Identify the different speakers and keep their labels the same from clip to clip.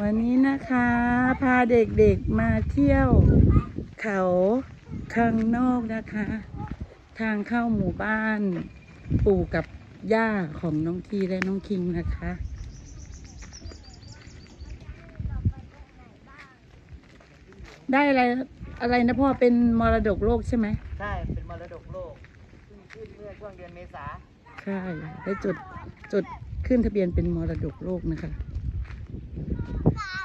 Speaker 1: วันนี้นะคะ พาเด็กๆมาเที่ยว เขาข้างนอกนะคะ ทางเข้าหมู่บ้านปู่กับย่าของน้องทีและน้องคิงนะคะได้อะไรอะไรนะพ่อเป็นมรดกโลกใช่ไหม
Speaker 2: ใช่ เป็นมรดกโลกขึ้นขึ้นเมื่อช่วงเดือนเมษา
Speaker 1: ใช่ได้จดจด ขึ้นทะเบียนเป็นมรดกโลกนะคะ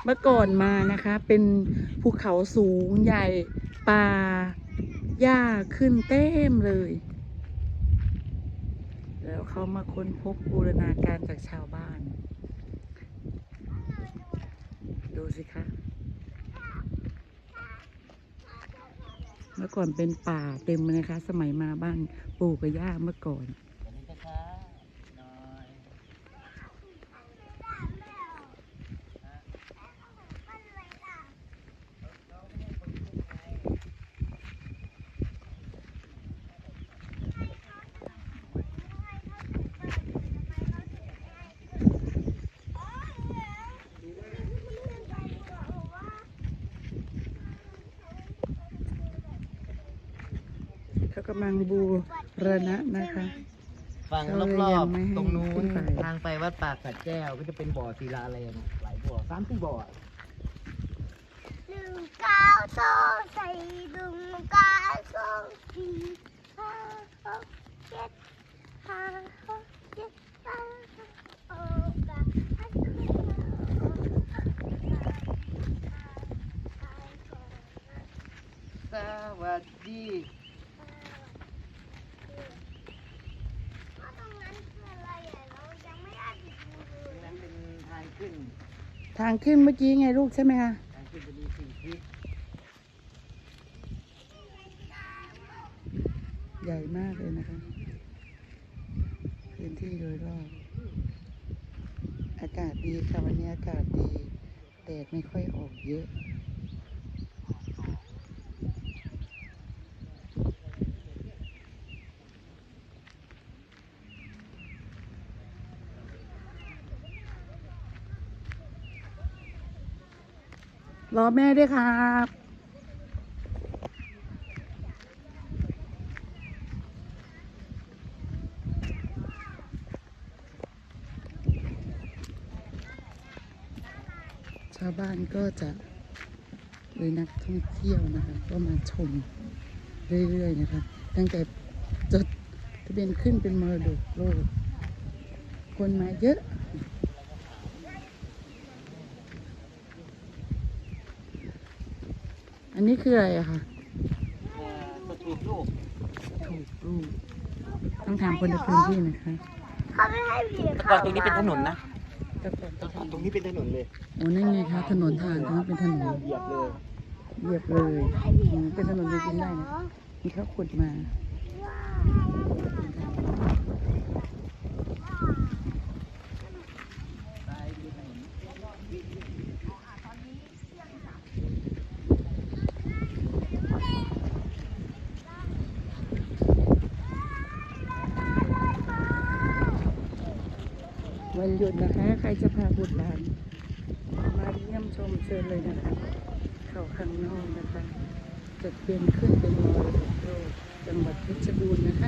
Speaker 1: เมื่อก่อนมานะคะ เป็นภูเขาสูงใหญ่ป่าหญ้าขึ้นเต็มเลย แล้วเขามาค้นพบบูรณาการจากชาวบ้าน ดูสิคะ เมื่อก่อนเป็นป่าเต็มเลยนะคะ สมัยมาบ้านปู่กับย่าเมื่อก่อน
Speaker 2: อันนี้ก็ช้าหน่อย
Speaker 1: เขากำลังบูรณะนะคะ
Speaker 2: ฝั่ง
Speaker 1: เขาเลย
Speaker 2: รอ
Speaker 1: ยั
Speaker 2: บ
Speaker 1: งไม่ให้
Speaker 2: ๆตรงนู้
Speaker 1: ขึ้
Speaker 2: น
Speaker 1: นไป
Speaker 2: ทางไปวัดปากสัดแก้วก็จะเป็นบ่อศิลาแรงหลายบ่อสามสี่บ่อ
Speaker 3: หนึ่งเก้าสองสี่หนึ่งเก้าสองสี่ห้าหกเจ็ดห้าหกเจ็ดแปดเก้าเก้าสิบ
Speaker 2: สวัสดี
Speaker 3: ตรงนั้นคืออะไรอะเรายังไม่ได้ไปดูเล
Speaker 2: ตรง
Speaker 3: ย
Speaker 2: นั้นเป็นทาง ขึ้น
Speaker 1: ทางขึ้นเมื่อกี้ไงลูกใช่ไหมคะ
Speaker 2: ทางขึ้นจะมีสี่ทิศ
Speaker 1: ใหญ่มากเลยนะคะพื้นที่โดยรอบอากาศดีค่ะวันนี้อากาศดีแดดไม่ค่อยออกเยอะ รอแม่ด้วยครับชาวบ้านก็จะหรือนักท่องเที่ยวนะคะ ก็มาชมเรื่อยๆนะคะ ตั้งแต่จดทะเบียนขึ้นเป็นมรดกโลก คนมาเยอะ อันนี้คืออะไรอะคะ
Speaker 2: เอ่อสถูปลูก
Speaker 1: ถูกรูปต้องถามคนในพื้นที่นะคะ
Speaker 3: เขาไม่ให้ผี
Speaker 2: แต่ก่อนตรงนี้เป็นถนนนะ
Speaker 1: แต่ก่อนจะทำ
Speaker 2: ตรงนี้เป็นถนนเลย
Speaker 1: โอ้นั่นไงคะถนนทางทั้งเป็นถนน
Speaker 2: เหยียบเลย
Speaker 1: เหยียบเลยอืมเป็นถนนจริงๆได้นะมีเขาขุดมา วันหยุดนะคะ ใครจะพาบุตรหลานมาเยี่ยมชมเชิญเลยนะคะ เขาข้างนอกนะคะจดทะเบียนขึ้นเป็นมรดกโลกจังหวัดเพชรบูรณ์นะคะ